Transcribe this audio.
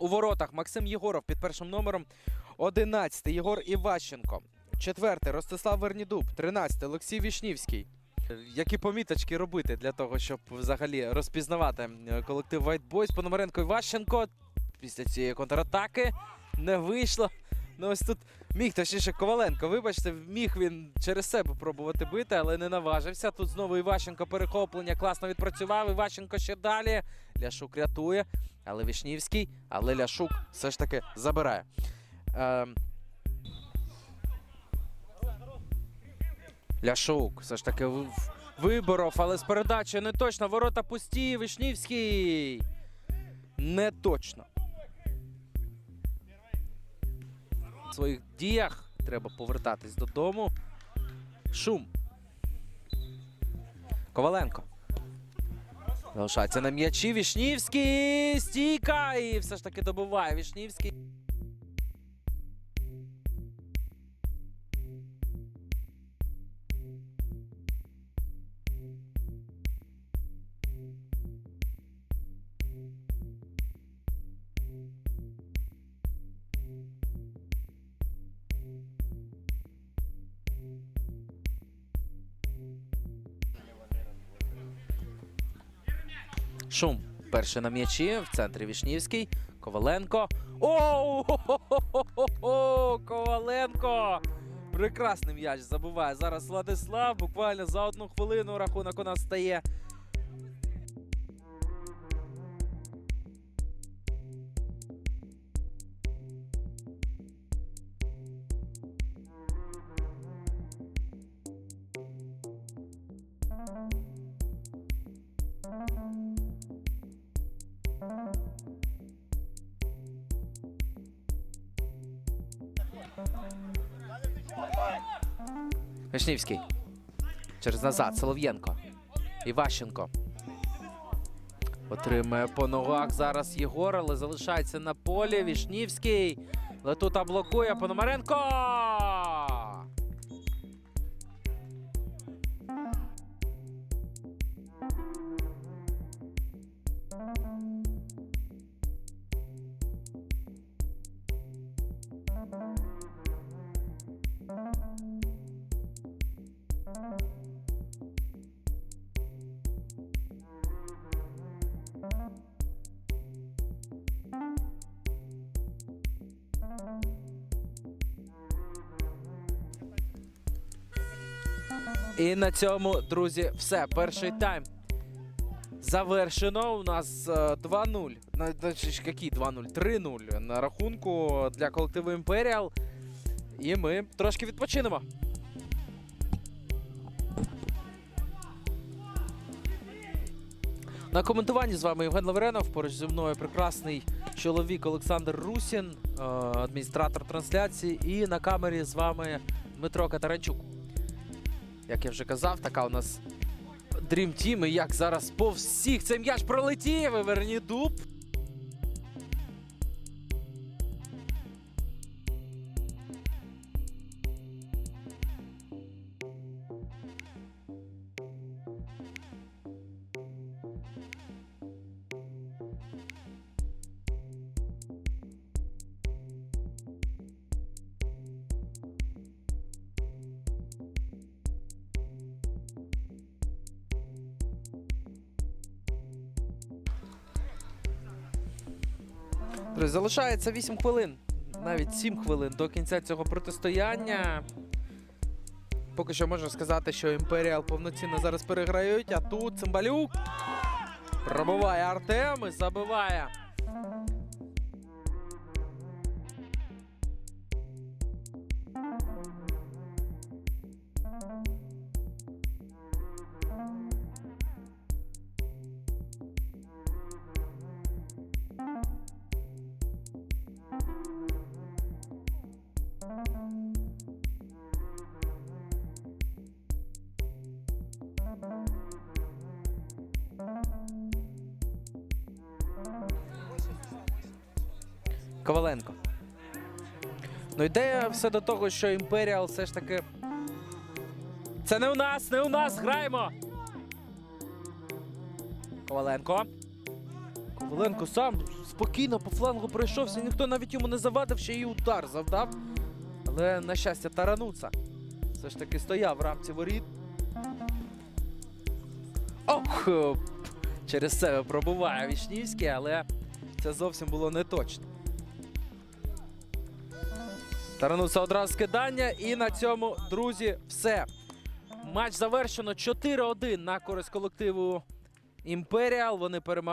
У воротах Максим Єгоров під першим номером 11 Єгор Іващенко. Четвертий Ростислав Вернідуб, 13 Олексій Вішнівський. Які поміточки робити для того, щоб взагалі розпізнавати е, колектив White Boys? Пономаренко Іващенко після цієї контратаки не вийшло. Ну ось тут міг, точніше, Коваленко, вибачте, міг він через себе пробувати бити, але не наважився. Тут знову Іващенко перехоплення класно відпрацював. Іващенко ще далі. Ляшук рятує, але Вішнівський, але Ляшук все ж таки забирає. Ем... Ляшук все ж таки виборов, але з передачі не точно. Ворота пусті. Вишнівський. Не точно. В своїх діях треба повертатись додому. Шум. Коваленко. Залишається на м'ячі. Вішнівський. Стійка. І все ж таки добиває Вішнівський. Шум. Перший на м'ячі. В центрі Вішнівський. Коваленко. О! Коваленко! Прекрасний м'яч забуває. Зараз Владислав. Буквально за одну хвилину рахунок у нас стає. Вишнівський. Через назад. Солов'єнко. Іващенко. Отримає по ногах зараз Єгор, але залишається на полі. Вішнівський. Летута блокує Пономаренко. І на цьому, друзі, все. Перший тайм завершено. У нас е, 2-0. На- Значить, які 2-0? 3-0 на рахунку для колективу Імперіал. І ми трошки відпочинемо. На коментуванні з вами Євген Лавренов. Поруч зі мною прекрасний чоловік Олександр Русін, е, адміністратор трансляції. І на камері з вами Дмитро Катаранчук. Як я вже казав, така у нас Team. І як зараз по всіх цей м'яч пролетів. І Вернідуб. Друзі, залишається 8 хвилин, навіть 7 хвилин до кінця цього протистояння. Поки що можна сказати, що Імперіал повноцінно зараз переграють, а тут Цимбалюк пробиває Артем і забиває. Коваленко. Ну, йде все до того, що Імперіал все ж таки. Це не у нас, не у нас. Граємо. Коваленко. Оленко сам спокійно по флангу пройшовся, ніхто навіть йому не завадив, ще й удар завдав. Але, на щастя, Тарануца все ж таки стояв в рамці воріт. Ох! е, Через себе пробуває Вічнівський, але це зовсім було не точно. Тарануца одразу скидання, і на цьому, друзі, все. Матч завершено 4-1 на користь колективу Імперіал. Вони перемагають.